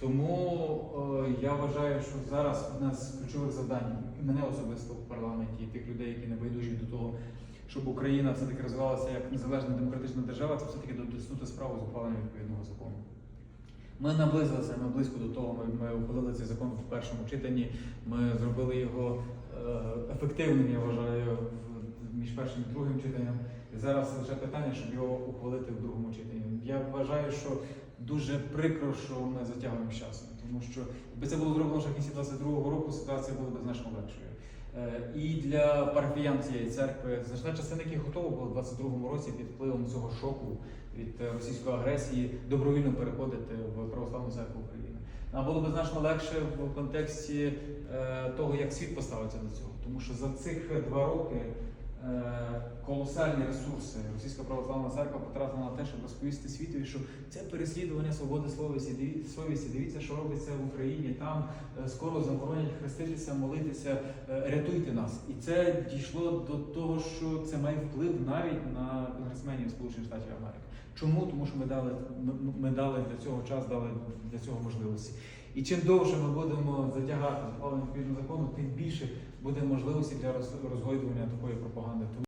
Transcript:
Тому е, я вважаю, що зараз одне з ключових завдань і мене особисто в парламенті, і тих людей, які не байдужі до того, щоб Україна все-таки розвивалася як незалежна демократична держава, це все-таки дотиснути справу з ухвалення відповідного закону. Ми наблизилися, ми близько до того. Ми, ми ухвалили цей закон в першому читанні. Ми зробили його е, ефективним, я вважаю, в- між першим і другим читанням. І зараз лише питання, щоб його ухвалити в другому читанні. Я вважаю, що дуже прикро, що ми затягуємо часом, тому що якби це було зроблено ще в кінці 22-го року, ситуація була б значно легшою. Е, І для парафіян цієї церкви значна частина яких готова була в 22-му році під впливом цього шоку від е, російської агресії добровільно переходити в православну церкву України. Нам було б значно легше в контексті е, того, як світ поставиться до цього, тому що за цих два роки колосальні ресурси Російська православна церква потратила на те, щоб розповісти світові, що це переслідування свободи совісті. Диві- совісті. Дивіться, що робиться в Україні. Там е, скоро заборонять хреститися, молитися, е, рятуйте нас. І це дійшло до того, що це має вплив навіть на конгресменів Сполучених Штатів Америки. Чому? Тому що ми дали ми дали для цього час, дали для цього можливості. І чим довше ми будемо затягати з ухваленням закону, тим більше буде можливості для роз- розгойдування такої пропаганди.